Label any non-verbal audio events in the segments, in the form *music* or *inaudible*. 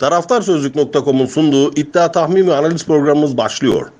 Taraftarsözlük.com'un sunduğu iddia tahmin ve analiz programımız başlıyor.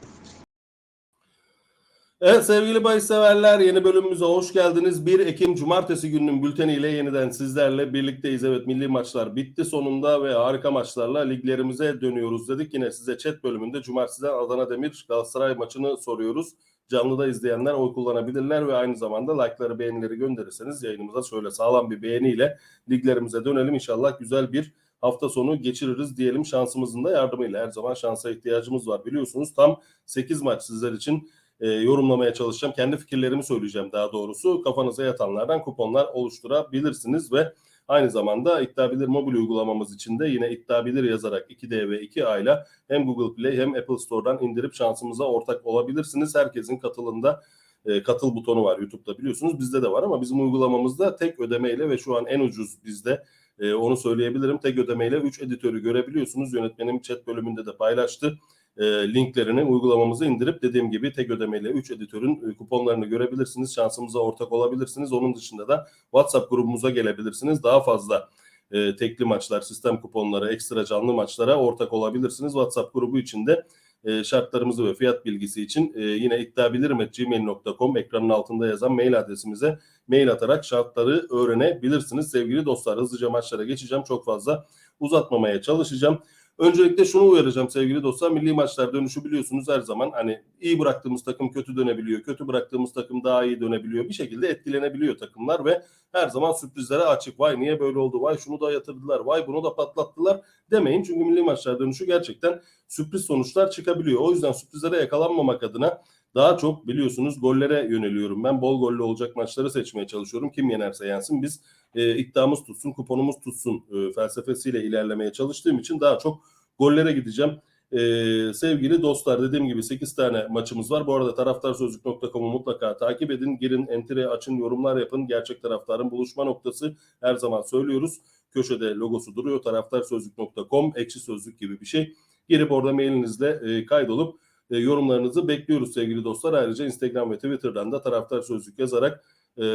Evet sevgili bahis yeni bölümümüze hoş geldiniz. 1 Ekim Cumartesi gününün bülteniyle yeniden sizlerle birlikteyiz. Evet milli maçlar bitti sonunda ve harika maçlarla liglerimize dönüyoruz dedik. Yine size chat bölümünde Cumartesi'den Adana Demir Galatasaray maçını soruyoruz. Canlıda izleyenler oy kullanabilirler ve aynı zamanda like'ları beğenileri gönderirseniz yayınımıza şöyle sağlam bir beğeniyle liglerimize dönelim. İnşallah güzel bir hafta sonu geçiririz diyelim şansımızın da yardımıyla. Her zaman şansa ihtiyacımız var biliyorsunuz. Tam 8 maç sizler için e, yorumlamaya çalışacağım. Kendi fikirlerimi söyleyeceğim daha doğrusu. Kafanıza yatanlardan kuponlar oluşturabilirsiniz ve aynı zamanda İddia Bilir mobil uygulamamız için de yine İddia Bilir yazarak 2D ve 2A ile hem Google Play hem Apple Store'dan indirip şansımıza ortak olabilirsiniz. Herkesin katılında e, katıl butonu var YouTube'da biliyorsunuz. Bizde de var ama bizim uygulamamızda tek ödemeyle ve şu an en ucuz bizde e, onu söyleyebilirim. Tek ödemeyle 3 editörü görebiliyorsunuz. Yönetmenim chat bölümünde de paylaştı e, linklerini uygulamamıza indirip dediğim gibi tek ödemeyle 3 editörün e, kuponlarını görebilirsiniz. Şansımıza ortak olabilirsiniz. Onun dışında da WhatsApp grubumuza gelebilirsiniz. Daha fazla e, tekli maçlar, sistem kuponları, ekstra canlı maçlara ortak olabilirsiniz. WhatsApp grubu içinde e, şartlarımızı ve fiyat bilgisi için e, yine iddiabilirim.gmail.com ekranın altında yazan mail adresimize mail atarak şartları öğrenebilirsiniz. Sevgili dostlar hızlıca maçlara geçeceğim. Çok fazla uzatmamaya çalışacağım. Öncelikle şunu uyaracağım sevgili dostlar. Milli maçlar dönüşü biliyorsunuz her zaman hani iyi bıraktığımız takım kötü dönebiliyor. Kötü bıraktığımız takım daha iyi dönebiliyor. Bir şekilde etkilenebiliyor takımlar ve her zaman sürprizlere açık. Vay niye böyle oldu? Vay şunu da yatırdılar. Vay bunu da patlattılar demeyin. Çünkü milli maçlar dönüşü gerçekten sürpriz sonuçlar çıkabiliyor. O yüzden sürprizlere yakalanmamak adına daha çok biliyorsunuz gollere yöneliyorum. Ben bol gollü olacak maçları seçmeye çalışıyorum. Kim yenerse yensin biz e, iddiamız tutsun, kuponumuz tutsun e, felsefesiyle ilerlemeye çalıştığım için daha çok gollere gideceğim. E, sevgili dostlar dediğim gibi 8 tane maçımız var. Bu arada taraftarsözlük.com'u mutlaka takip edin. Girin, entire açın, yorumlar yapın. Gerçek taraftarın buluşma noktası her zaman söylüyoruz. Köşede logosu duruyor. Taraftarsözlük.com, ekşi sözlük gibi bir şey. Girip orada mailinizle e, kaydolup e, yorumlarınızı bekliyoruz sevgili dostlar. Ayrıca Instagram ve Twitter'dan da taraftar sözlük yazarak e,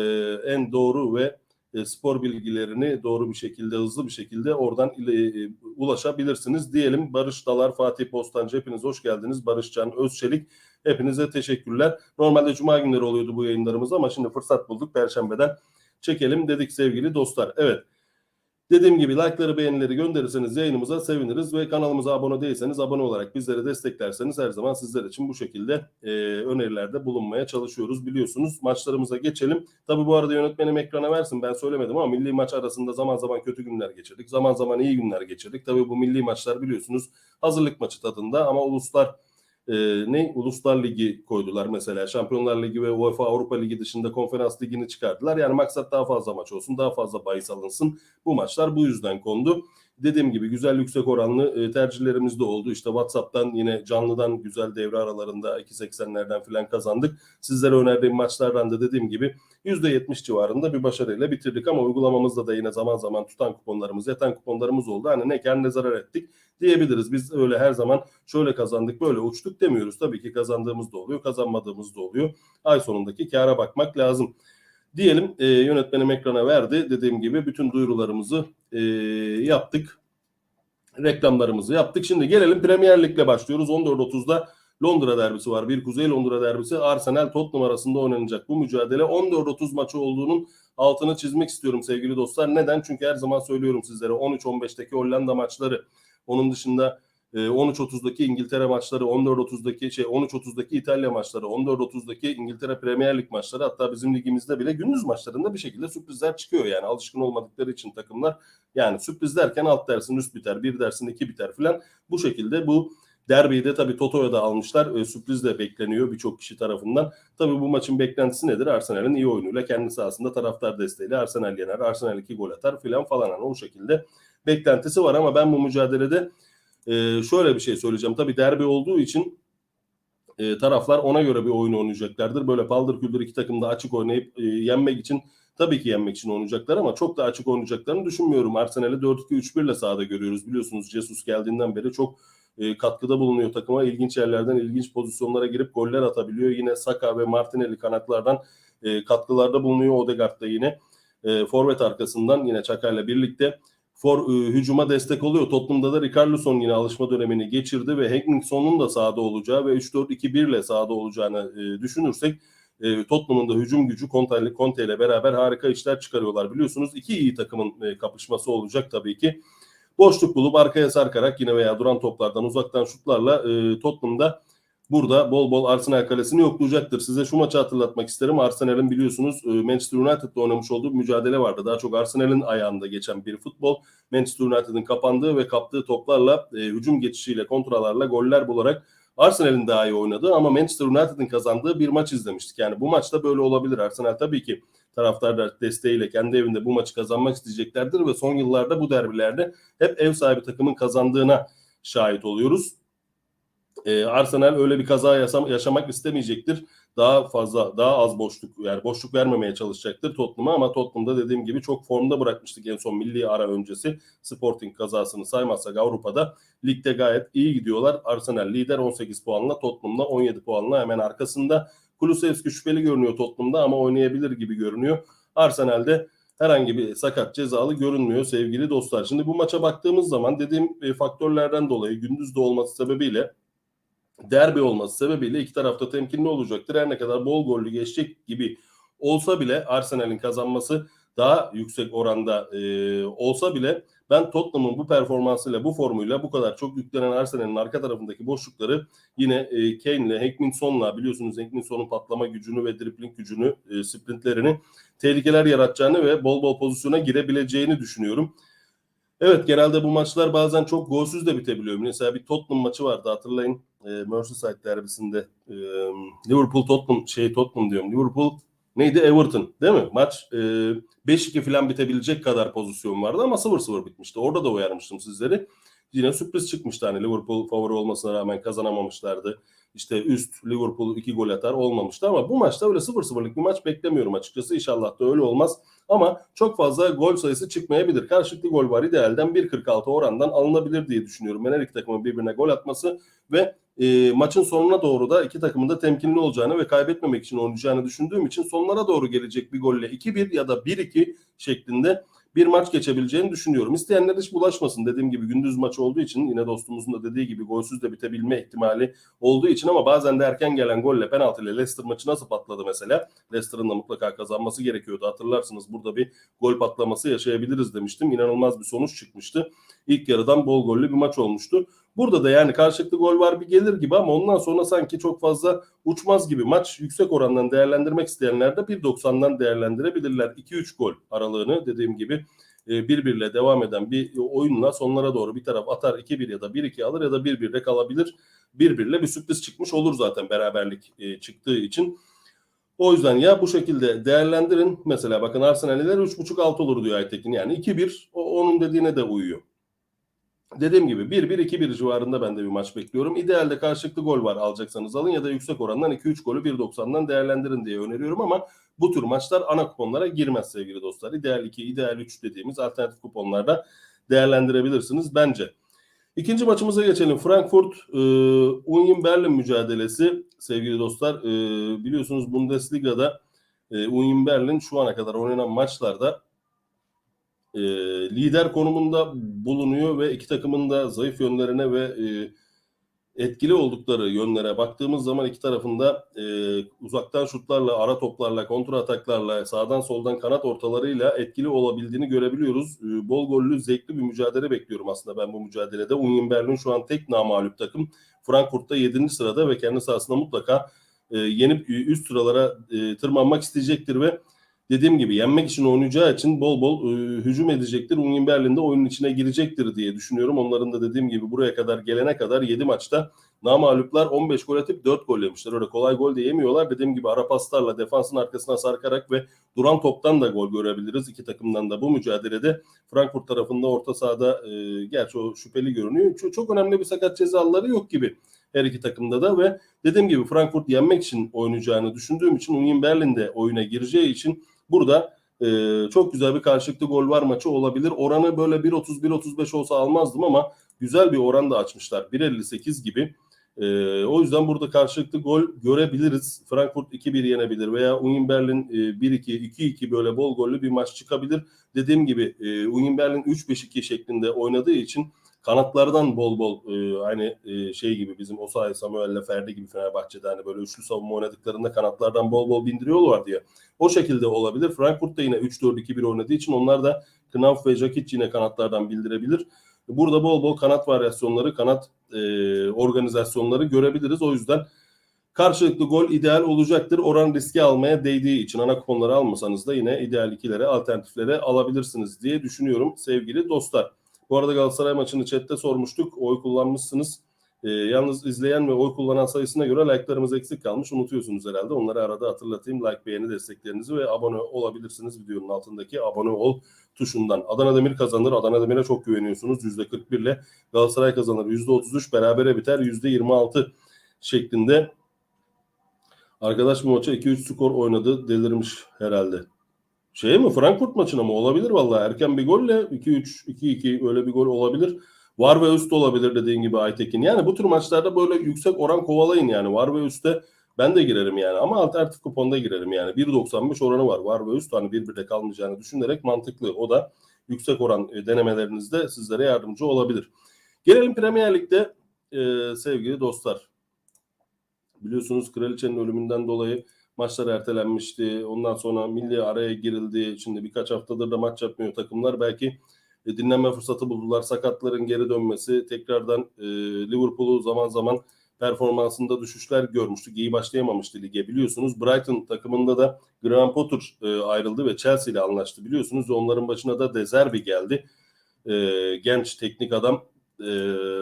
en doğru ve e, spor bilgilerini doğru bir şekilde, hızlı bir şekilde oradan ile, e, ulaşabilirsiniz diyelim. Barış Dalar, Fatih Postancı hepiniz hoş geldiniz. Barış Can Özçelik hepinize teşekkürler. Normalde cuma günleri oluyordu bu yayınlarımız ama şimdi fırsat bulduk. Perşembeden çekelim dedik sevgili dostlar. Evet. Dediğim gibi like'ları beğenileri gönderirseniz yayınımıza seviniriz ve kanalımıza abone değilseniz abone olarak bizleri desteklerseniz her zaman sizler için bu şekilde e, önerilerde bulunmaya çalışıyoruz biliyorsunuz. Maçlarımıza geçelim. Tabi bu arada yönetmenim ekrana versin ben söylemedim ama milli maç arasında zaman zaman kötü günler geçirdik. Zaman zaman iyi günler geçirdik. Tabi bu milli maçlar biliyorsunuz hazırlık maçı tadında ama uluslar e, ne Uluslar Ligi koydular mesela. Şampiyonlar Ligi ve UEFA Avrupa Ligi dışında Konferans Ligi'ni çıkardılar. Yani maksat daha fazla maç olsun, daha fazla bahis alınsın. Bu maçlar bu yüzden kondu. Dediğim gibi güzel yüksek oranlı e, tercihlerimiz de oldu. İşte WhatsApp'tan yine canlıdan güzel devre aralarında 2.80'lerden falan kazandık. Sizlere önerdiğim maçlardan da dediğim gibi %70 civarında bir başarıyla bitirdik ama uygulamamızda da yine zaman zaman tutan kuponlarımız, yatan kuponlarımız oldu. Hani ne kar ne zarar ettik diyebiliriz. Biz öyle her zaman şöyle kazandık, böyle uçtuk demiyoruz. Tabii ki kazandığımız da oluyor, kazanmadığımız da oluyor. Ay sonundaki kâra bakmak lazım. Diyelim e, yönetmenim ekrana verdi. Dediğim gibi bütün duyurularımızı e, yaptık. Reklamlarımızı yaptık. Şimdi gelelim Premier Lig'le başlıyoruz. 14.30'da Londra derbisi var. Bir Kuzey Londra derbisi. Arsenal Tottenham arasında oynanacak bu mücadele. 14.30 maçı olduğunun altını çizmek istiyorum sevgili dostlar. Neden? Çünkü her zaman söylüyorum sizlere 13-15'teki Hollanda maçları. Onun dışında 13.30'daki e, İngiltere maçları, 14.30'daki şey 13.30'daki İtalya maçları, 14.30'daki İngiltere Premier Lig maçları hatta bizim ligimizde bile gündüz maçlarında bir şekilde sürprizler çıkıyor yani alışkın olmadıkları için takımlar yani sürpriz derken alt dersin üst biter, bir dersin iki biter filan bu şekilde bu Derbiyi de tabii Toto'ya da almışlar. E, sürpriz de bekleniyor birçok kişi tarafından. Tabii bu maçın beklentisi nedir? Arsenal'in iyi oyunuyla kendi sahasında taraftar desteğiyle Arsenal yener, Arsenal iki gol atar filan falan. Yani o şekilde beklentisi var ama ben bu mücadelede e, şöyle bir şey söyleyeceğim. Tabii derbi olduğu için e, taraflar ona göre bir oyun oynayacaklardır. Böyle paldır küldür iki takım da açık oynayıp e, yenmek için tabii ki yenmek için oynayacaklar ama çok da açık oynayacaklarını düşünmüyorum. Arsenal'i 4-2-3-1 ile sahada görüyoruz. Biliyorsunuz Jesus geldiğinden beri çok e, katkıda bulunuyor takıma. İlginç yerlerden ilginç pozisyonlara girip goller atabiliyor. Yine Saka ve Martinelli kanatlardan e, katkılarda bulunuyor. Odegaard da yine e, forvet arkasından yine Çaka'yla birlikte for e, hücuma destek oluyor. Tottenham'da da Richarlison yine alışma dönemini geçirdi ve Heckingson'un da sahada olacağı ve 3-4-2-1 ile sahada olacağını e, düşünürsek e, Tottenham'ın da hücum gücü Conte Conte ile beraber harika işler çıkarıyorlar. Biliyorsunuz iki iyi takımın e, kapışması olacak tabii ki. Boşluk bulup arkaya sarkarak yine veya duran toplardan uzaktan şutlarla e, Tottenham'da burada bol bol Arsenal kalesini yoklayacaktır. Size şu maçı hatırlatmak isterim. Arsenal'in biliyorsunuz e, Manchester United'la oynamış olduğu bir mücadele vardı. Daha çok Arsenal'in ayağında geçen bir futbol. Manchester United'ın kapandığı ve kaptığı toplarla e, hücum geçişiyle, kontralarla goller bularak Arsenal'in daha iyi oynadığı ama Manchester United'ın kazandığı bir maç izlemiştik. Yani bu maçta böyle olabilir. Arsenal tabii ki taraftar desteğiyle kendi evinde bu maçı kazanmak isteyeceklerdir ve son yıllarda bu derbilerde hep ev sahibi takımın kazandığına şahit oluyoruz. Ee, Arsenal öyle bir kaza yaşam, yaşamak istemeyecektir. Daha fazla, daha az boşluk yani boşluk vermemeye çalışacaktır Tottenham'a ama Tottenham'da dediğim gibi çok formda bırakmıştık en son milli ara öncesi. Sporting kazasını saymazsak Avrupa'da ligde gayet iyi gidiyorlar. Arsenal lider 18 puanla, Tottenham'da 17 puanla hemen arkasında. Kulusevski şüpheli görünüyor Tottenham'da ama oynayabilir gibi görünüyor. Arsenal'de herhangi bir sakat cezalı görünmüyor sevgili dostlar. Şimdi bu maça baktığımız zaman dediğim e, faktörlerden dolayı gündüz de olması sebebiyle derbi olması sebebiyle iki tarafta temkinli olacaktır. Her ne kadar bol gollü geçecek gibi olsa bile Arsenal'in kazanması daha yüksek oranda e, olsa bile ben Tottenham'ın bu performansıyla, bu formuyla bu kadar çok yüklenen Arsenal'in arka tarafındaki boşlukları yine e, Kane'le, Henkminson'la biliyorsunuz Henkminson'un patlama gücünü ve dribling gücünü, e, sprintlerini tehlikeler yaratacağını ve bol bol pozisyona girebileceğini düşünüyorum. Evet genelde bu maçlar bazen çok golsüz de bitebiliyor. Mesela bir Tottenham maçı vardı hatırlayın. E, Merseyside derbisinde e, Liverpool Tottenham şey Tottenham diyorum. Liverpool neydi Everton değil mi? Maç e, 5-2 falan bitebilecek kadar pozisyon vardı ama 0-0 bitmişti. Orada da uyarmıştım sizleri. Yine sürpriz çıkmıştı hani Liverpool favori olmasına rağmen kazanamamışlardı. İşte üst Liverpool 2 gol atar olmamıştı ama bu maçta öyle 0-0'lık bir maç beklemiyorum açıkçası. İnşallah da öyle olmaz. Ama çok fazla gol sayısı çıkmayabilir. Karşılıklı gol var idealden 1.46 orandan alınabilir diye düşünüyorum. Ben her iki takımın birbirine gol atması ve e, maçın sonuna doğru da iki takımın da temkinli olacağını ve kaybetmemek için oynayacağını düşündüğüm için sonlara doğru gelecek bir golle 2-1 ya da 1-2 şeklinde bir maç geçebileceğini düşünüyorum. İsteyenler hiç bulaşmasın. Dediğim gibi gündüz maç olduğu için yine dostumuzun da dediği gibi golsüz de bitebilme ihtimali olduğu için ama bazen de erken gelen golle penaltı ile Leicester maçı nasıl patladı mesela? Leicester'ın da mutlaka kazanması gerekiyordu. Hatırlarsınız burada bir gol patlaması yaşayabiliriz demiştim. İnanılmaz bir sonuç çıkmıştı. İlk yarıdan bol gollü bir maç olmuştu. Burada da yani karşılıklı gol var bir gelir gibi ama ondan sonra sanki çok fazla uçmaz gibi maç yüksek orandan değerlendirmek isteyenler de 1.90'dan değerlendirebilirler. 2-3 gol aralığını dediğim gibi e, birbirle devam eden bir oyunla sonlara doğru bir taraf atar 2-1 ya da 1-2 alır ya da 1-1'de kalabilir. Birbirle bir sürpriz çıkmış olur zaten beraberlik e, çıktığı için. O yüzden ya bu şekilde değerlendirin. Mesela bakın Arsenal'ler 3.5 alt olur diyor Aytekin. Yani 2-1 o, onun dediğine de uyuyor. Dediğim gibi 1-1-2-1 civarında ben de bir maç bekliyorum. İdealde karşılıklı gol var alacaksanız alın ya da yüksek orandan 2-3 golü 1.90'dan değerlendirin diye öneriyorum ama bu tür maçlar ana kuponlara girmez sevgili dostlar. İdeal 2, ideal 3 dediğimiz alternatif kuponlarda değerlendirebilirsiniz bence. İkinci maçımıza geçelim. Frankfurt e, Union Berlin mücadelesi sevgili dostlar. E, biliyorsunuz Bundesliga'da e, Union Berlin şu ana kadar oynanan maçlarda e, lider konumunda bulunuyor ve iki takımın da zayıf yönlerine ve e, etkili oldukları yönlere baktığımız zaman iki tarafında e, uzaktan şutlarla, ara toplarla, kontra ataklarla, sağdan soldan kanat ortalarıyla etkili olabildiğini görebiliyoruz. E, bol gollü, zevkli bir mücadele bekliyorum aslında ben bu mücadelede. Union Berlin şu an tek namağlup takım. Frankfurt'ta 7. sırada ve kendi sahasında mutlaka e, yenip üst sıralara e, tırmanmak isteyecektir ve dediğim gibi yenmek için oynayacağı için bol bol e, hücum edecektir. Union Berlin de oyunun içine girecektir diye düşünüyorum. Onların da dediğim gibi buraya kadar gelene kadar 7 maçta namaluplar 15 gol atıp 4 gol yemişler. Öyle kolay gol de yemiyorlar. Dediğim gibi ara paslarla defansın arkasına sarkarak ve duran toptan da gol görebiliriz. İki takımdan da bu mücadelede Frankfurt tarafında orta sahada e, gerçi o şüpheli görünüyor. Çok, çok önemli bir sakat cezaları yok gibi her iki takımda da ve dediğim gibi Frankfurt yenmek için oynayacağını düşündüğüm için Union Berlin de oyuna gireceği için Burada e, çok güzel bir karşılıklı gol var maçı olabilir. Oranı böyle 1.30-1.35 olsa almazdım ama güzel bir oran da açmışlar. 1.58 gibi. E, o yüzden burada karşılıklı gol görebiliriz. Frankfurt 2-1 yenebilir veya Union Berlin e, 1-2, 2-2 böyle bol gollü bir maç çıkabilir. Dediğim gibi e, Union Berlin 3-5-2 şeklinde oynadığı için kanatlardan bol bol e, hani e, şey gibi bizim Osayi Samuel'le Ferdi gibi Fenerbahçe'de hani böyle üçlü savunma oynadıklarında kanatlardan bol bol bindiriyorlar diye. O şekilde olabilir. Frankfurt da yine 3-4-2-1 oynadığı için onlar da Knauf ve Jakic yine kanatlardan bildirebilir. Burada bol bol kanat varyasyonları, kanat e, organizasyonları görebiliriz. O yüzden karşılıklı gol ideal olacaktır. Oran riski almaya değdiği için ana kuponları almasanız da yine ideal ikilere, alternatiflere alabilirsiniz diye düşünüyorum sevgili dostlar. Bu arada Galatasaray maçını chatte sormuştuk. Oy kullanmışsınız. E, yalnız izleyen ve oy kullanan sayısına göre like'larımız eksik kalmış. Unutuyorsunuz herhalde. Onları arada hatırlatayım. Like, beğeni desteklerinizi ve abone olabilirsiniz videonun altındaki abone ol tuşundan. Adana Demir kazanır. Adana Demir'e çok güveniyorsunuz. %41 ile Galatasaray kazanır. %33 berabere biter. %26 şeklinde. Arkadaş bu maça 2-3 skor oynadı. Delirmiş herhalde. Şey mi Frankfurt maçına mı? Olabilir vallahi. Erken bir golle 2-3, 2-2 öyle bir gol olabilir. Var ve üst olabilir dediğin gibi Aytekin. Yani bu tür maçlarda böyle yüksek oran kovalayın yani. Var ve üstte ben de girerim yani ama alternatif kuponda girerim yani. 1.95 oranı var. Var ve üst hani birbirde kalmayacağını düşünerek mantıklı. O da yüksek oran e, denemelerinizde sizlere yardımcı olabilir. Gelelim Premier Lig'de e, sevgili dostlar. Biliyorsunuz Kraliçenin ölümünden dolayı maçlar ertelenmişti. Ondan sonra milli araya girildi. Şimdi birkaç haftadır da maç yapmıyor takımlar. Belki e, dinlenme fırsatı buldular. Sakatların geri dönmesi, tekrardan e, Liverpool'u zaman zaman performansında düşüşler görmüştük. İyi başlayamamıştı lige biliyorsunuz. Brighton takımında da Graham Potter e, ayrıldı ve Chelsea ile anlaştı biliyorsunuz. Onların başına da De Zerbi geldi. E, genç teknik adam e,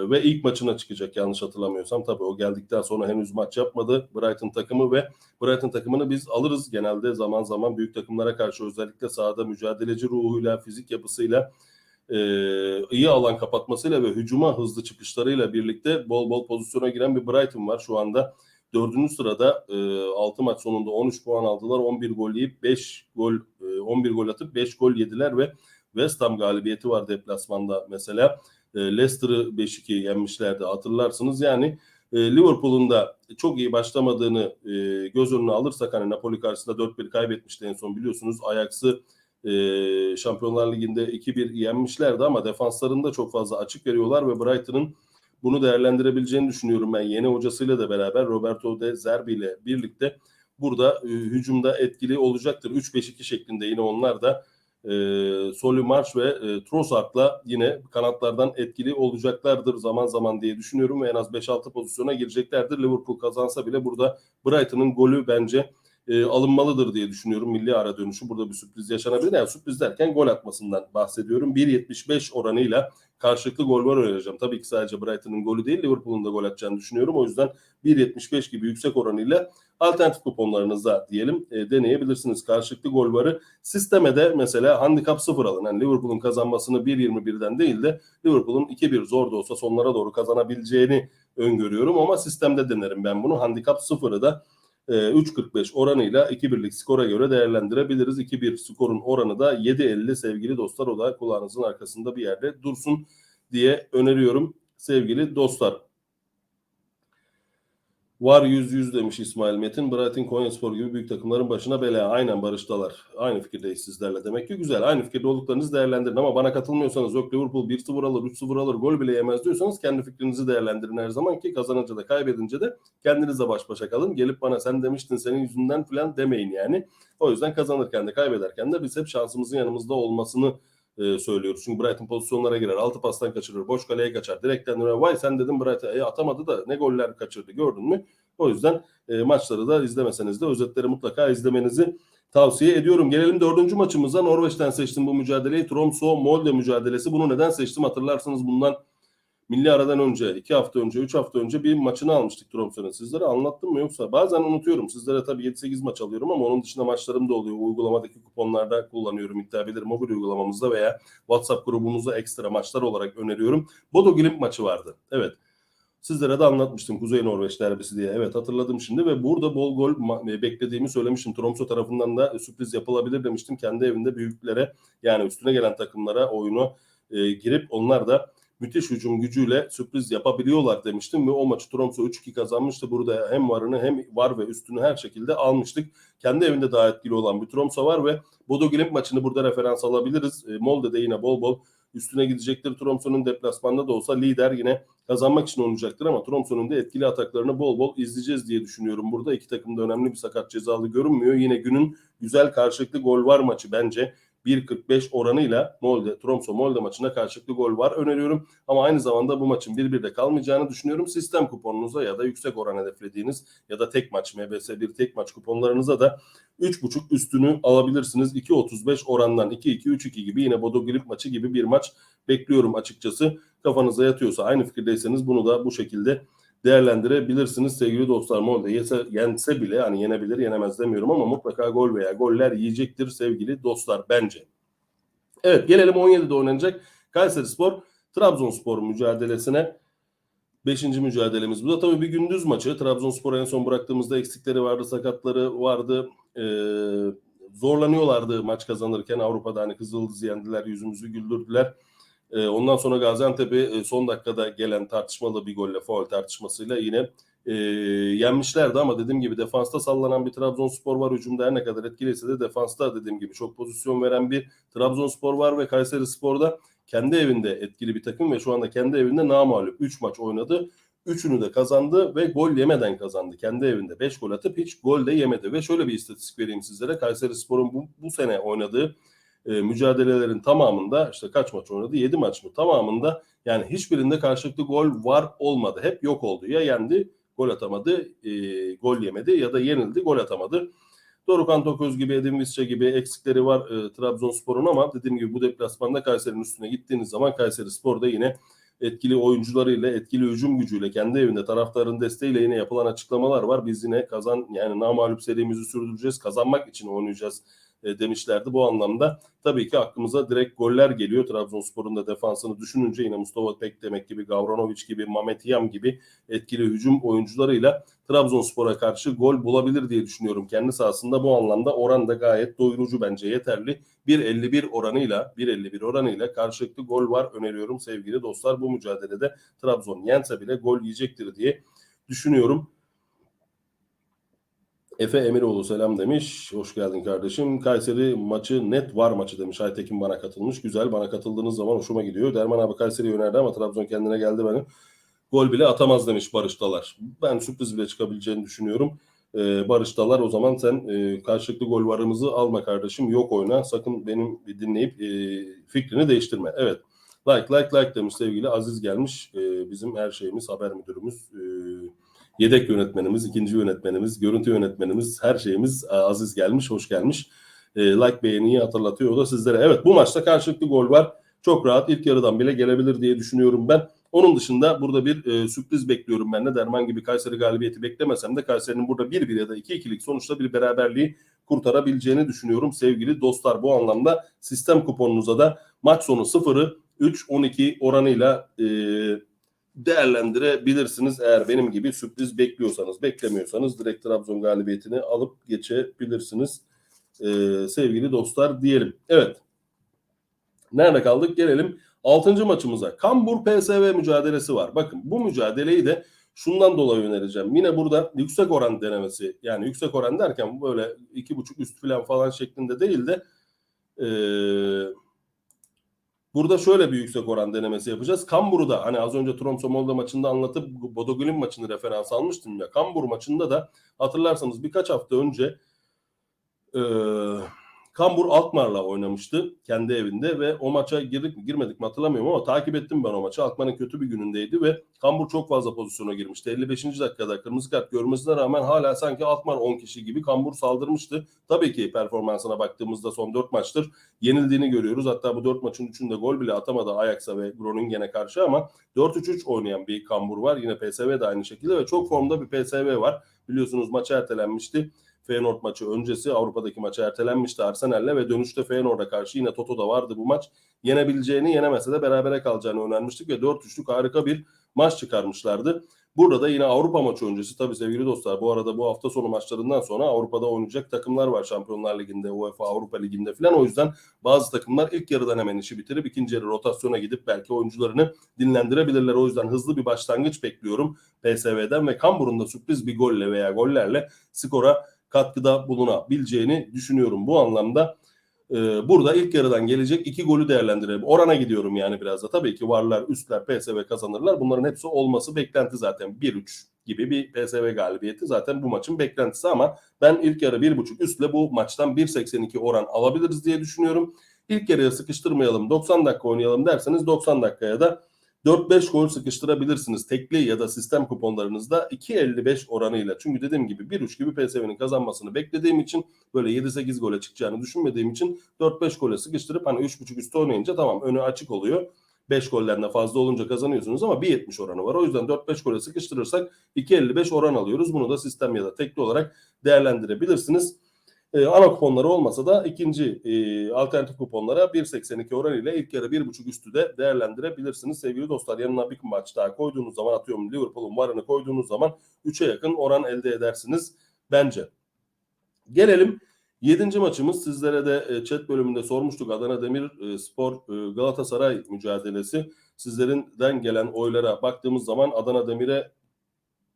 ve ilk maçına çıkacak yanlış hatırlamıyorsam. Tabii o geldikten sonra henüz maç yapmadı Brighton takımı ve Brighton takımını biz alırız genelde zaman zaman büyük takımlara karşı özellikle sahada mücadeleci ruhuyla, fizik yapısıyla e, iyi alan kapatmasıyla ve hücuma hızlı çıkışlarıyla birlikte bol bol pozisyona giren bir Brighton var şu anda. Dördüncü sırada e, 6 maç sonunda 13 puan aldılar. 11 gol yiyip 5 gol e, 11 gol atıp 5 gol yediler ve West Ham galibiyeti var deplasmanda mesela. E, Leicester'ı 5-2 yenmişlerdi hatırlarsınız. Yani e, Liverpool'un da çok iyi başlamadığını e, göz önüne alırsak hani Napoli karşısında 4-1 kaybetmişti en son biliyorsunuz. Ajax'ı e, Şampiyonlar Ligi'nde 2-1 yenmişlerdi ama defanslarında çok fazla açık veriyorlar ve Brighton'ın bunu değerlendirebileceğini düşünüyorum ben. Yeni hocasıyla da beraber Roberto De Zerbi ile birlikte burada hücumda etkili olacaktır. 3-5-2 şeklinde yine onlar da e, Solly March ve e, Trossard'la yine kanatlardan etkili olacaklardır zaman zaman diye düşünüyorum ve en az 5-6 pozisyona gireceklerdir. Liverpool kazansa bile burada Brighton'ın golü bence e, alınmalıdır diye düşünüyorum. Milli ara dönüşü burada bir sürpriz yaşanabilir. Yani sürpriz derken gol atmasından bahsediyorum. 1.75 oranıyla karşılıklı gol var önereceğim. Tabii ki sadece Brighton'ın golü değil Liverpool'un da gol atacağını düşünüyorum. O yüzden 1.75 gibi yüksek oranıyla alternatif kuponlarınızda diyelim e, deneyebilirsiniz. Karşılıklı gol varı sisteme de mesela handikap 0 alın. Yani Liverpool'un kazanmasını 1.21'den değil de Liverpool'un 2-1 zor da olsa sonlara doğru kazanabileceğini öngörüyorum ama sistemde denerim ben bunu. Handikap 0'ı da 3.45 oranıyla 2-1'lik skora göre değerlendirebiliriz. 2-1 skorun oranı da 7.50 sevgili dostlar. O da kulağınızın arkasında bir yerde dursun diye öneriyorum sevgili dostlar. Var 100-100 demiş İsmail Metin. Brighton Konyaspor gibi büyük takımların başına bela. Aynen barıştalar. Aynı fikirdeyiz sizlerle. Demek ki güzel. Aynı fikirde olduklarınızı değerlendirin. Ama bana katılmıyorsanız yok Liverpool 1-0 alır, 3-0 alır, gol bile yemez diyorsanız kendi fikrinizi değerlendirin her zaman ki kazanınca da kaybedince de kendinizle baş başa kalın. Gelip bana sen demiştin senin yüzünden falan demeyin yani. O yüzden kazanırken de kaybederken de biz hep şansımızın yanımızda olmasını e, söylüyoruz. Çünkü Brighton pozisyonlara girer. Altı pastan kaçırır. Boş kaleye kaçar. Direkten döner. Vay sen dedim Brighton e, atamadı da ne goller kaçırdı gördün mü? O yüzden e, maçları da izlemeseniz de özetleri mutlaka izlemenizi tavsiye ediyorum. Gelelim dördüncü maçımıza. Norveç'ten seçtim bu mücadeleyi. Tromsø-Molde mücadelesi. Bunu neden seçtim hatırlarsınız bundan milli aradan önce, iki hafta önce, üç hafta önce bir maçını almıştık Tromsø'nün. Sizlere anlattım mı yoksa? Bazen unutuyorum. Sizlere tabii 7-8 maç alıyorum ama onun dışında maçlarım da oluyor. Uygulamadaki kuponlarda kullanıyorum. İddia bilir mobil uygulamamızda veya WhatsApp grubumuzda ekstra maçlar olarak öneriyorum. Bodo Glimt maçı vardı. Evet. Sizlere de anlatmıştım Kuzey Norveç derbisi diye. Evet hatırladım şimdi ve burada bol gol beklediğimi söylemiştim. Tromsø tarafından da sürpriz yapılabilir demiştim. Kendi evinde büyüklere yani üstüne gelen takımlara oyunu e, girip onlar da müthiş hücum gücüyle sürpriz yapabiliyorlar demiştim ve o maçı Tromsø 3-2 kazanmıştı. Burada hem varını hem var ve üstünü her şekilde almıştık. Kendi evinde daha etkili olan bir Tromsø var ve Bodo Glimt maçını burada referans alabiliriz. E, Molde de yine bol bol üstüne gidecektir. Tromsø'nun deplasmanda da olsa lider yine kazanmak için oynayacaktır ama Tromsø'nun da etkili ataklarını bol bol izleyeceğiz diye düşünüyorum burada. İki takım da önemli bir sakat cezalı görünmüyor. Yine günün güzel karşılıklı gol var maçı bence. 1.45 oranıyla Molde, Tromsø Molde maçına karşılıklı gol var öneriyorum. Ama aynı zamanda bu maçın 1-1'de kalmayacağını düşünüyorum. Sistem kuponunuza ya da yüksek oran hedeflediğiniz ya da tek maç MBS 1 tek maç kuponlarınıza da 3.5 üstünü alabilirsiniz. 2.35 orandan 2-2 3-2 gibi yine Bodo Glimt maçı gibi bir maç bekliyorum açıkçası. Kafanıza yatıyorsa aynı fikirdeyseniz bunu da bu şekilde değerlendirebilirsiniz sevgili dostlar. Molde yese, yense bile hani yenebilir yenemez demiyorum ama mutlaka gol veya goller yiyecektir sevgili dostlar bence. Evet gelelim 17'de oynanacak Kayseri Spor Trabzonspor mücadelesine. Beşinci mücadelemiz bu da tabii bir gündüz maçı. Trabzonspor en son bıraktığımızda eksikleri vardı, sakatları vardı. Ee, zorlanıyorlardı maç kazanırken Avrupa'da hani Kızıldız'ı yendiler, yüzümüzü güldürdüler. Ee, ondan sonra Gaziantep'i e, son dakikada gelen tartışmalı bir golle, faul tartışmasıyla yine e, yenmişlerdi ama dediğim gibi defansta sallanan bir Trabzonspor var. Hücumda her ne kadar etkiliyse de defansta dediğim gibi çok pozisyon veren bir Trabzonspor var ve Kayseri Spor'da kendi evinde etkili bir takım ve şu anda kendi evinde namağlup 3 maç oynadı. Üçünü de kazandı ve gol yemeden kazandı. Kendi evinde 5 gol atıp hiç gol de yemedi. Ve şöyle bir istatistik vereyim sizlere. Kayseri Spor'un bu, bu sene oynadığı e, mücadelelerin tamamında işte kaç maç oynadı? 7 maç mı? Tamamında yani hiçbirinde karşılıklı gol var olmadı. Hep yok oldu. Ya yendi, gol atamadı, e, gol yemedi ya da yenildi, gol atamadı. Dorukhan Toköz gibi, Edin Visca gibi eksikleri var e, Trabzonspor'un ama dediğim gibi bu deplasmanda Kayseri'nin üstüne gittiğiniz zaman Kayseri Spor'da yine etkili oyuncularıyla, etkili hücum gücüyle, kendi evinde taraftarın desteğiyle yine yapılan açıklamalar var. Biz yine kazan yani namalup serimizi sürdüreceğiz, kazanmak için oynayacağız e, demişlerdi. Bu anlamda tabii ki aklımıza direkt goller geliyor. Trabzonspor'un da defansını düşününce yine Mustafa Pek demek gibi, Gavranovic gibi, Mamet Yam gibi etkili hücum oyuncularıyla Trabzonspor'a karşı gol bulabilir diye düşünüyorum. Kendi sahasında bu anlamda oran da gayet doyurucu bence yeterli. 1.51 oranıyla 1.51 oranıyla karşılıklı gol var öneriyorum sevgili dostlar. Bu mücadelede Trabzon yense bile gol yiyecektir diye düşünüyorum. Efe Emiroğlu selam demiş. Hoş geldin kardeşim. Kayseri maçı net var maçı demiş. Aytekin bana katılmış. Güzel bana katıldığınız zaman hoşuma gidiyor. Derman abi Kayseri'yi önerdi ama Trabzon kendine geldi benim. Gol bile atamaz demiş Barış Dalar. Ben sürpriz bile çıkabileceğini düşünüyorum. Ee, Barış Dalar o zaman sen e, karşılıklı gol varımızı alma kardeşim. Yok oyna. Sakın benim dinleyip e, fikrini değiştirme. Evet. Like like like demiş sevgili Aziz gelmiş. E, bizim her şeyimiz haber müdürümüz. E, yedek yönetmenimiz, ikinci yönetmenimiz, görüntü yönetmenimiz, her şeyimiz e, Aziz gelmiş, hoş gelmiş. E, like beğeniyi hatırlatıyor o da sizlere. Evet bu maçta karşılıklı gol var. Çok rahat ilk yarıdan bile gelebilir diye düşünüyorum ben. Onun dışında burada bir e, sürpriz bekliyorum ben de. Derman gibi Kayseri galibiyeti beklemesem de Kayseri'nin burada 1-1 ya da 2-2'lik sonuçta bir beraberliği kurtarabileceğini düşünüyorum sevgili dostlar. Bu anlamda sistem kuponunuza da maç sonu 0'ı 3-12 oranıyla e, değerlendirebilirsiniz. Eğer benim gibi sürpriz bekliyorsanız, beklemiyorsanız direkt Trabzon galibiyetini alıp geçebilirsiniz. Ee, sevgili dostlar diyelim. Evet. Nerede kaldık? Gelelim 6. maçımıza. Kambur PSV mücadelesi var. Bakın bu mücadeleyi de şundan dolayı önereceğim. Yine burada yüksek oran denemesi yani yüksek oran derken böyle iki buçuk üst falan falan şeklinde değil de eee Burada şöyle bir yüksek oran denemesi yapacağız. Kambur'da hani az önce Tromsø Molde maçında anlatıp Bodo Glimt maçını referans almıştım ya. Kambur maçında da hatırlarsanız birkaç hafta önce e, Kambur Alkmaar'la oynamıştı kendi evinde ve o maça girdik mi girmedik mi hatırlamıyorum ama takip ettim ben o maçı. Alkmaar'ın kötü bir günündeydi ve Kambur çok fazla pozisyona girmişti. 55. dakikada kırmızı kart görmesine rağmen hala sanki Alkmaar 10 kişi gibi Kambur saldırmıştı. Tabii ki performansına baktığımızda son 4 maçtır yenildiğini görüyoruz. Hatta bu 4 maçın 3'ünde gol bile atamadı Ajax'a ve Groningen'e karşı ama 4-3-3 oynayan bir Kambur var. Yine PSV de aynı şekilde ve çok formda bir PSV var. Biliyorsunuz maç ertelenmişti. Feyenoord maçı öncesi Avrupa'daki maçı ertelenmişti Arsenal'le ve dönüşte Feyenoord'a karşı yine Toto'da vardı bu maç. Yenebileceğini yenemese de berabere kalacağını önermiştik ve 4-3'lük harika bir maç çıkarmışlardı. Burada da yine Avrupa maçı öncesi tabii sevgili dostlar bu arada bu hafta sonu maçlarından sonra Avrupa'da oynayacak takımlar var Şampiyonlar Ligi'nde, UEFA Avrupa Ligi'nde falan. O yüzden bazı takımlar ilk yarıdan hemen işi bitirip ikinci yarı rotasyona gidip belki oyuncularını dinlendirebilirler. O yüzden hızlı bir başlangıç bekliyorum PSV'den ve Kambur'un da sürpriz bir golle veya gollerle skora katkıda bulunabileceğini düşünüyorum. Bu anlamda e, burada ilk yarıdan gelecek iki golü değerlendirelim. Orana gidiyorum yani biraz da. Tabii ki varlar, üstler, PSV kazanırlar. Bunların hepsi olması beklenti zaten. 1-3 gibi bir PSV galibiyeti zaten bu maçın beklentisi ama ben ilk yarı 1.5 üstle bu maçtan 1.82 oran alabiliriz diye düşünüyorum. İlk yarıya sıkıştırmayalım 90 dakika oynayalım derseniz 90 dakikaya da 4-5 gol sıkıştırabilirsiniz tekli ya da sistem kuponlarınızda 2.55 oranıyla. Çünkü dediğim gibi 1-3 gibi PSV'nin kazanmasını beklediğim için böyle 7-8 gole çıkacağını düşünmediğim için 4-5 gole sıkıştırıp hani 3.5 üstü oynayınca tamam önü açık oluyor. 5 gollerden fazla olunca kazanıyorsunuz ama 1.70 oranı var. O yüzden 4-5 gole sıkıştırırsak 2.55 oran alıyoruz. Bunu da sistem ya da tekli olarak değerlendirebilirsiniz. Ee, ana kuponları olmasa da ikinci e, alternatif kuponlara 1.82 oran ile ilk yarı 1.5 üstü de değerlendirebilirsiniz. Sevgili dostlar yanına bir maç daha koyduğunuz zaman atıyorum Liverpool'un varını koyduğunuz zaman 3'e yakın oran elde edersiniz bence. Gelelim 7. maçımız sizlere de e, chat bölümünde sormuştuk. Adana Demir e, Spor e, Galatasaray mücadelesi. Sizlerinden gelen oylara baktığımız zaman Adana Demir'e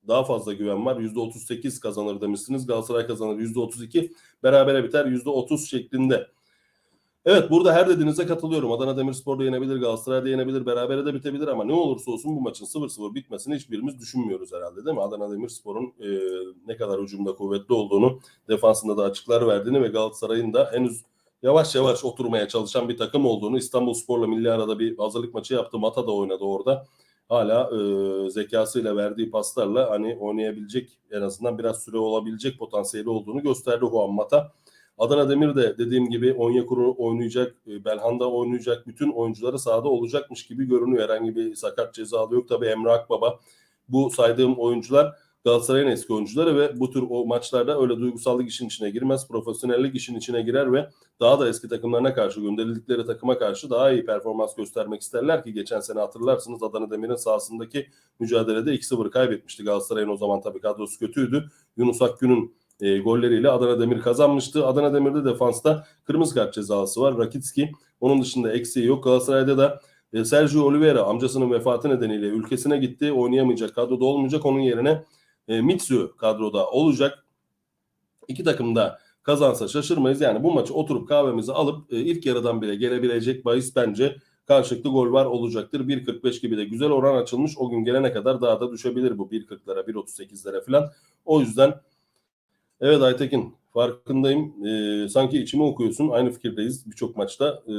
daha fazla güven var. %38 kazanır demişsiniz. Galatasaray kazanır %32. Berabere biter %30 şeklinde. Evet burada her dediğinize katılıyorum. Adana Demirspor da yenebilir, Galatasaray da yenebilir, berabere de bitebilir ama ne olursa olsun bu maçın 0-0 bitmesini hiçbirimiz düşünmüyoruz herhalde değil mi? Adana Demirspor'un e, ne kadar hücumda kuvvetli olduğunu, defansında da açıklar verdiğini ve Galatasaray'ın da henüz yavaş yavaş oturmaya çalışan bir takım olduğunu İstanbul Spor'la milli arada bir hazırlık maçı yaptı. Mata da oynadı orada. Hala e, zekasıyla verdiği paslarla hani oynayabilecek en azından biraz süre olabilecek potansiyeli olduğunu gösterdi Juan Mata. Adana Demir de dediğim gibi Onyekuru oynayacak, e, Belhanda oynayacak, bütün oyuncuları sahada olacakmış gibi görünüyor. Herhangi bir sakat cezalı yok. Tabii Emre Akbaba bu saydığım oyuncular Galatasaray'ın eski oyuncuları ve bu tür o maçlarda öyle duygusallık işin içine girmez. Profesyonellik işin içine girer ve daha da eski takımlarına karşı gönderildikleri takıma karşı daha iyi performans göstermek isterler ki geçen sene hatırlarsınız Adana Demir'in sahasındaki mücadelede 2-0 kaybetmişti Galatasaray'ın o zaman tabii kadrosu kötüydü. Yunus Akgün'ün e, golleriyle Adana Demir kazanmıştı. Adana Demir'de defansta kırmızı kart cezası var. Rakitski onun dışında eksiği yok. Galatasaray'da da e, Sergio Oliveira amcasının vefatı nedeniyle ülkesine gitti. Oynayamayacak, kadroda olmayacak. Onun yerine e, Mitsu kadroda olacak. İki takım da kazansa şaşırmayız. Yani bu maçı oturup kahvemizi alıp e, ilk yarıdan bile gelebilecek bahis bence karşılıklı gol var olacaktır. 1.45 gibi de güzel oran açılmış. O gün gelene kadar daha da düşebilir bu 1.40'lara, 1.38'lere falan. O yüzden evet Aytekin farkındayım. E, sanki içimi okuyorsun. Aynı fikirdeyiz birçok maçta. E,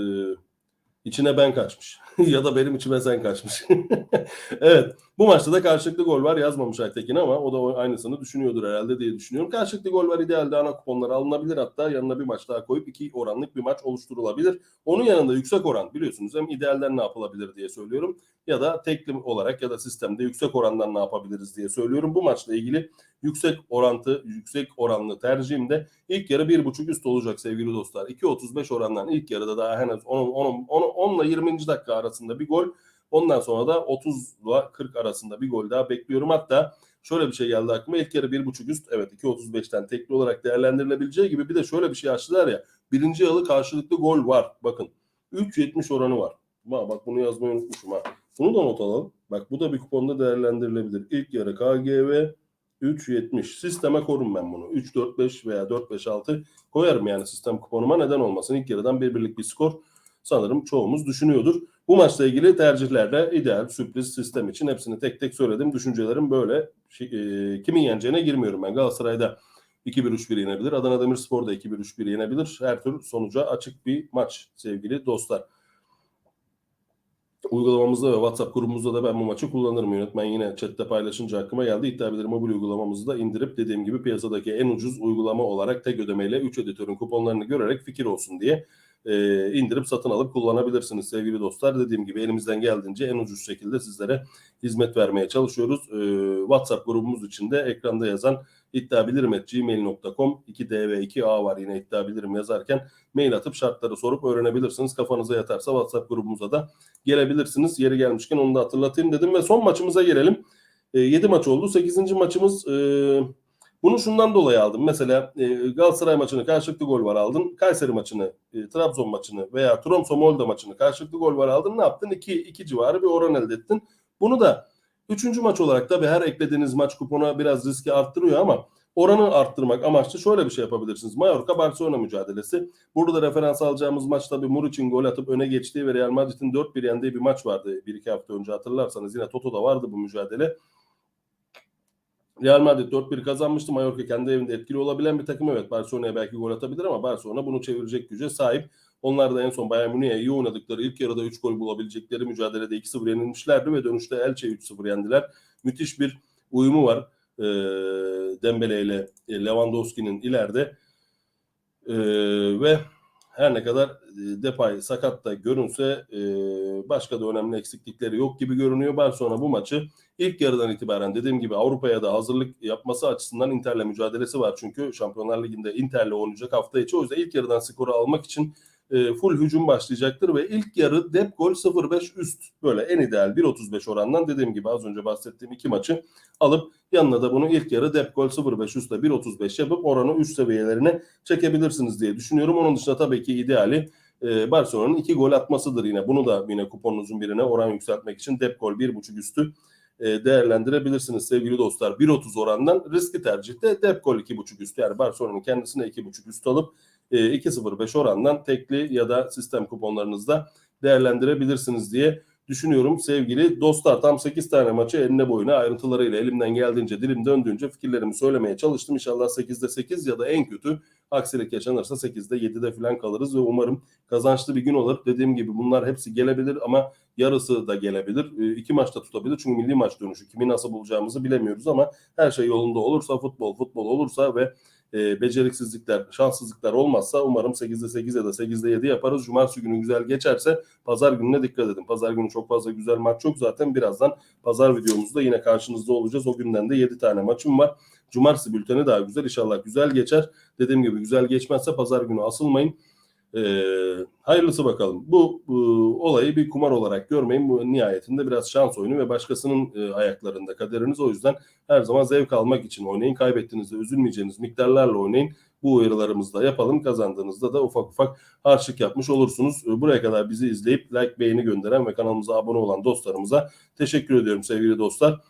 içine ben kaçmış. *laughs* ya da benim içime sen kaçmış. *laughs* evet. Bu maçta da karşılıklı gol var yazmamış Aytekin ama o da aynısını düşünüyordur herhalde diye düşünüyorum. Karşılıklı gol var idealde ana kuponlara alınabilir hatta yanına bir maç daha koyup iki oranlık bir maç oluşturulabilir. Onun yanında yüksek oran biliyorsunuz hem idealden ne yapılabilir diye söylüyorum ya da tekli olarak ya da sistemde yüksek orandan ne yapabiliriz diye söylüyorum. Bu maçla ilgili yüksek orantı, yüksek oranlı tercihimde ilk yarı 1.5 üst olacak sevgili dostlar. 2.35 orandan ilk yarıda daha henüz 10, 10, 10, 10 ile 20. dakika arasında bir gol Ondan sonra da 30 ile 40 arasında bir gol daha bekliyorum. Hatta şöyle bir şey geldi aklıma. İlk yarı 1.5 üst evet 2.35'ten tekli olarak değerlendirilebileceği gibi bir de şöyle bir şey açtılar ya. Birinci yalı karşılıklı gol var. Bakın 3.70 oranı var. Bak, bak bunu yazmayı unutmuşum ha. Bunu da not alalım. Bak bu da bir kuponda değerlendirilebilir. İlk yarı KGV 3.70. Sisteme korun ben bunu. 3.45 veya 4.56 koyarım yani sistem kuponuma. Neden olmasın? İlk yarıdan bir birlik bir skor sanırım çoğumuz düşünüyordur. Bu maçla ilgili tercihlerde ideal sürpriz sistem için hepsini tek tek söyledim. Düşüncelerim böyle. E, kimin yeneceğine girmiyorum ben. Galatasaray'da 2-1-3-1 yenebilir. Adana Demirspor da 2-1-3-1 yenebilir. Her tür sonuca açık bir maç sevgili dostlar. Uygulamamızda ve WhatsApp grubumuzda da ben bu maçı kullanırım. Yönetmen yine chatte paylaşınca aklıma geldi. İddia Bilir mobil uygulamamızı da indirip dediğim gibi piyasadaki en ucuz uygulama olarak tek ödemeyle 3 editörün kuponlarını görerek fikir olsun diye e, indirip satın alıp kullanabilirsiniz sevgili dostlar. Dediğim gibi elimizden geldiğince en ucuz şekilde sizlere hizmet vermeye çalışıyoruz. E, WhatsApp grubumuz içinde ekranda yazan iddiabilirim.gmail.com 2D ve 2A var yine iddiabilirim yazarken mail atıp şartları sorup öğrenebilirsiniz. Kafanıza yatarsa WhatsApp grubumuza da gelebilirsiniz. Yeri gelmişken onu da hatırlatayım dedim ve son maçımıza gelelim. 7 maç oldu. 8. maçımız e, bunu şundan dolayı aldım. Mesela e, Galatasaray maçını karşılıklı gol var aldın. Kayseri maçını, e, Trabzon maçını veya Tromsø Molde maçını karşılıklı gol var aldın. Ne yaptın? 2 2 civarı bir oran elde ettin. Bunu da üçüncü maç olarak tabii her eklediğiniz maç kupona biraz riski arttırıyor ama oranı arttırmak amaçlı şöyle bir şey yapabilirsiniz. Mallorca Barcelona mücadelesi. Burada da referans alacağımız maç tabii Muriç'in gol atıp öne geçtiği ve Real Madrid'in 4-1 yendiği bir maç vardı. 1-2 hafta önce hatırlarsanız yine Toto'da vardı bu mücadele. Real Madrid 4-1 kazanmıştı. Mallorca kendi evinde etkili olabilen bir takım. Evet Barcelona'ya belki gol atabilir ama Barcelona bunu çevirecek güce sahip. Onlar da en son Bayern Münih'e iyi oynadıkları ilk yarıda 3 gol bulabilecekleri mücadelede 2-0 yenilmişlerdi ve dönüşte Elche'yi 3-0 yendiler. Müthiş bir uyumu var e, Dembele ile e, Lewandowski'nin ileride. E, ve her ne kadar e, Depay sakat da görünse e, başka da önemli eksiklikleri yok gibi görünüyor. Barcelona bu maçı ilk yarıdan itibaren dediğim gibi Avrupa'ya da hazırlık yapması açısından Inter'le mücadelesi var. Çünkü Şampiyonlar Ligi'nde Inter'le oynayacak hafta içi. O yüzden ilk yarıdan skoru almak için e, full hücum başlayacaktır ve ilk yarı dep gol 0-5 üst böyle en ideal 1.35 orandan dediğim gibi az önce bahsettiğim iki maçı alıp yanına da bunu ilk yarı dep gol 0-5 üstte 1.35 yapıp oranı üst seviyelerine çekebilirsiniz diye düşünüyorum. Onun dışında tabii ki ideali e, Barcelona'nın iki gol atmasıdır yine. Bunu da yine kuponunuzun birine oran yükseltmek için dep gol 1.5 üstü e, değerlendirebilirsiniz sevgili dostlar. 1.30 orandan riski tercihte dep gol 2.5 üstü yani Barcelona'nın kendisine 2.5 üstü alıp e, 2.05 orandan tekli ya da sistem kuponlarınızda değerlendirebilirsiniz diye düşünüyorum sevgili dostlar. Tam 8 tane maçı eline boyuna ayrıntılarıyla elimden geldiğince dilim döndüğünce fikirlerimi söylemeye çalıştım. İnşallah 8'de 8 ya da en kötü aksilik yaşanırsa 8'de 7'de falan kalırız ve umarım kazançlı bir gün olur. Dediğim gibi bunlar hepsi gelebilir ama yarısı da gelebilir. E, iki maçta tutabilir çünkü milli maç dönüşü kimi nasıl bulacağımızı bilemiyoruz ama her şey yolunda olursa futbol futbol olursa ve e, beceriksizlikler, şanssızlıklar olmazsa umarım 8'de 8 ya da 8'de 7 yaparız. Cumartesi günü güzel geçerse pazar gününe dikkat edin. Pazar günü çok fazla güzel maç yok. Zaten birazdan pazar videomuzda yine karşınızda olacağız. O günden de 7 tane maçım var. Cumartesi bülteni daha güzel. İnşallah güzel geçer. Dediğim gibi güzel geçmezse pazar günü asılmayın. Ee, hayırlısı bakalım. Bu, bu olayı bir kumar olarak görmeyin. Bu nihayetinde biraz şans oyunu ve başkasının e, ayaklarında kaderiniz. O yüzden her zaman zevk almak için oynayın. Kaybettiğinizde üzülmeyeceğiniz miktarlarla oynayın. Bu uyarılarımızı da yapalım. Kazandığınızda da ufak ufak harçlık yapmış olursunuz. Ee, Buraya kadar bizi izleyip like beğeni gönderen ve kanalımıza abone olan dostlarımıza teşekkür ediyorum sevgili dostlar.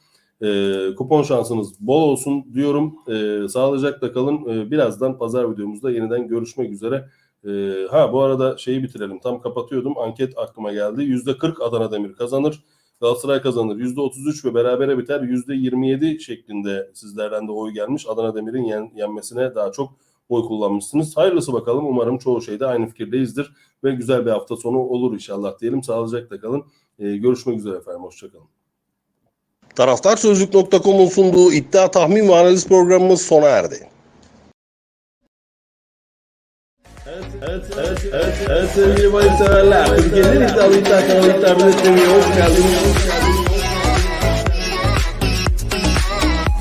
Ee, kupon şansınız bol olsun diyorum. Ee, sağlıcakla kalın. Ee, birazdan pazar videomuzda yeniden görüşmek üzere. Ee, ha bu arada şeyi bitirelim. Tam kapatıyordum. Anket aklıma geldi. %40 Adana Demir kazanır. Galatasaray kazanır. %33 ve berabere biter. %27 şeklinde sizlerden de oy gelmiş. Adana Demir'in yen, yenmesine daha çok oy kullanmışsınız. Hayırlısı bakalım. Umarım çoğu şeyde aynı fikirdeyizdir. Ve güzel bir hafta sonu olur inşallah diyelim. Sağlıcakla kalın. Ee, görüşmek üzere efendim. Hoşçakalın. Taraftarsözlük.com'un sunduğu iddia tahmin ve analiz programımız sona erdi. Evet, evet, sevgili bayı severler. Türkiye'nin iddialı iddia kanalı iddia biletlerine hoş geldiniz.